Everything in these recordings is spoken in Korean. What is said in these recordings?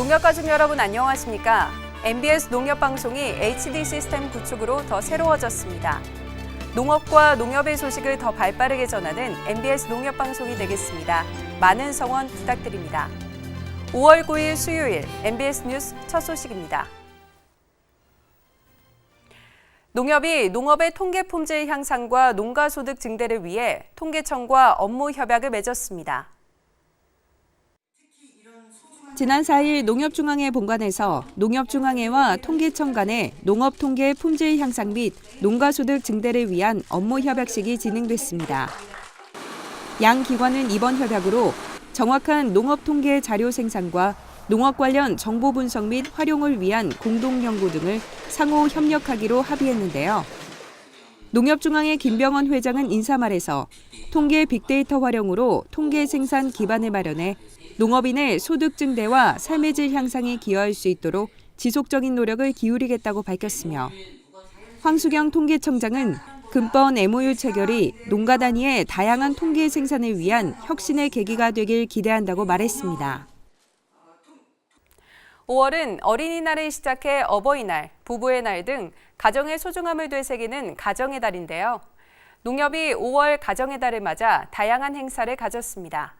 농협 가족 여러분 안녕하십니까? MBS 농협 방송이 HD 시스템 구축으로 더 새로워졌습니다. 농업과 농협의 소식을 더 발빠르게 전하는 MBS 농협 방송이 되겠습니다. 많은 성원 부탁드립니다. 5월 9일 수요일 MBS 뉴스 첫 소식입니다. 농협이 농업의 통계 품질 향상과 농가 소득 증대를 위해 통계청과 업무 협약을 맺었습니다. 지난 4일 농협중앙회 본관에서 농협중앙회와 통계청 간의 농업통계 품질 향상 및 농가소득 증대를 위한 업무 협약식이 진행됐습니다. 양 기관은 이번 협약으로 정확한 농업통계 자료 생산과 농업 관련 정보 분석 및 활용을 위한 공동 연구 등을 상호 협력하기로 합의했는데요. 농협중앙회 김병원 회장은 인사말에서 통계 빅데이터 활용으로 통계 생산 기반을 마련해 농업인의 소득 증대와 삶의 질 향상에 기여할 수 있도록 지속적인 노력을 기울이겠다고 밝혔으며 황수경 통계청장은 금번 MOU 체결이 농가 단위의 다양한 통계 생산을 위한 혁신의 계기가 되길 기대한다고 말했습니다. 5월은 어린이날을 시작해 어버이날, 부부의 날 등 가정의 소중함을 되새기는 가정의 달인데요. 농협이 5월 가정의 달을 맞아 다양한 행사를 가졌습니다.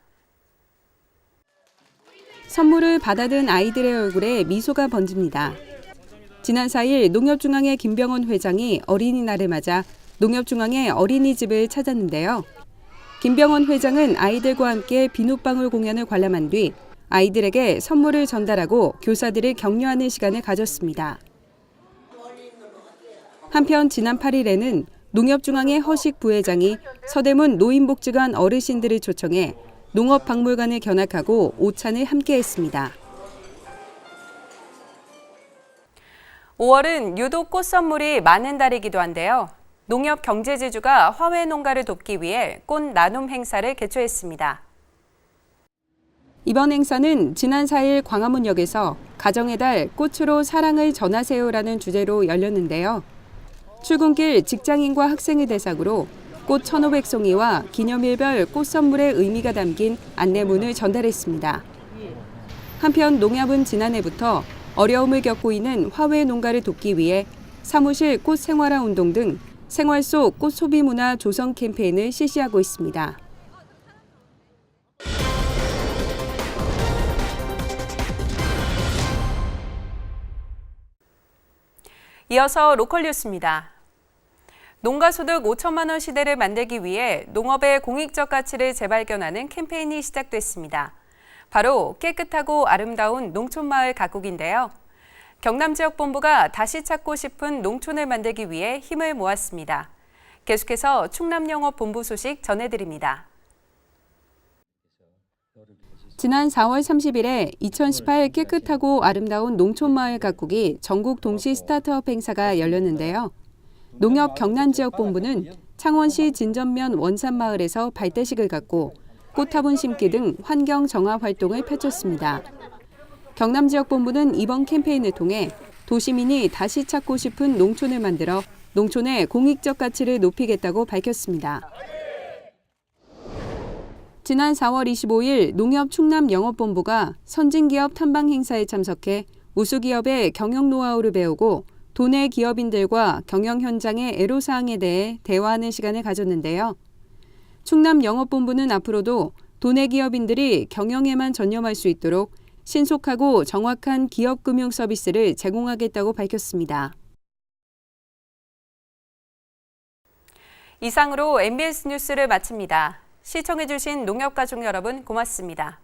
선물을 받아든 아이들의 얼굴에 미소가 번집니다. 지난 4일 농협중앙회 김병원 회장이 어린이날을 맞아 농협중앙회 어린이집을 찾았는데요. 김병원 회장은 아이들과 함께 비눗방울 공연을 관람한 뒤 아이들에게 선물을 전달하고 교사들을 격려하는 시간을 가졌습니다. 한편 지난 8일에는 농협중앙회 허식 부회장이 서대문 노인복지관 어르신들을 초청해 농업박물관을 견학하고 오찬을 함께했습니다. 5월은 유독 꽃 선물이 많은 달이기도 한데요. 농협 경제지주가 화훼 농가를 돕기 위해 꽃 나눔 행사를 개최했습니다. 이번 행사는 지난 4일 광화문역에서 가정의 달 꽃으로 사랑을 전하세요라는 주제로 열렸는데요. 출근길 직장인과 학생을 대상으로 꽃 1,500송이와 기념일별 꽃 선물의 의미가 담긴 안내문을 전달했습니다. 한편 농협은 지난해부터 어려움을 겪고 있는 화훼 농가를 돕기 위해 사무실 꽃 생활화 운동 등 생활 속 꽃 소비 문화 조성 캠페인을 실시하고 있습니다. 이어서 로컬 뉴스입니다. 농가소득 5천만 원 시대를 만들기 위해 농업의 공익적 가치를 재발견하는 캠페인이 시작됐습니다. 바로 깨끗하고 아름다운 농촌마을 가꾸기인데요. 경남지역본부가 다시 찾고 싶은 농촌을 만들기 위해 힘을 모았습니다. 계속해서 충남영업본부 소식 전해드립니다. 지난 4월 30일에 2018 깨끗하고 아름다운 농촌마을 가꾸기 전국 동시 스타트업 행사가 열렸는데요. 농협 경남지역본부는 창원시 진전면 원산마을에서 발대식을 갖고 꽃화분 심기 등 환경 정화 활동을 펼쳤습니다. 경남지역본부는 이번 캠페인을 통해 도시민이 다시 찾고 싶은 농촌을 만들어 농촌의 공익적 가치를 높이겠다고 밝혔습니다. 지난 4월 25일 농협 충남 영업본부가 선진기업 탐방 행사에 참석해 우수기업의 경영 노하우를 배우고 도내 기업인들과 경영 현장의 애로사항에 대해 대화하는 시간을 가졌는데요. 충남 영업본부는 앞으로도 도내 기업인들이 경영에만 전념할 수 있도록 신속하고 정확한 기업 금융 서비스를 제공하겠다고 밝혔습니다. 이상으로 MBS 뉴스를 마칩니다. 시청해주신 농협가족 여러분 고맙습니다.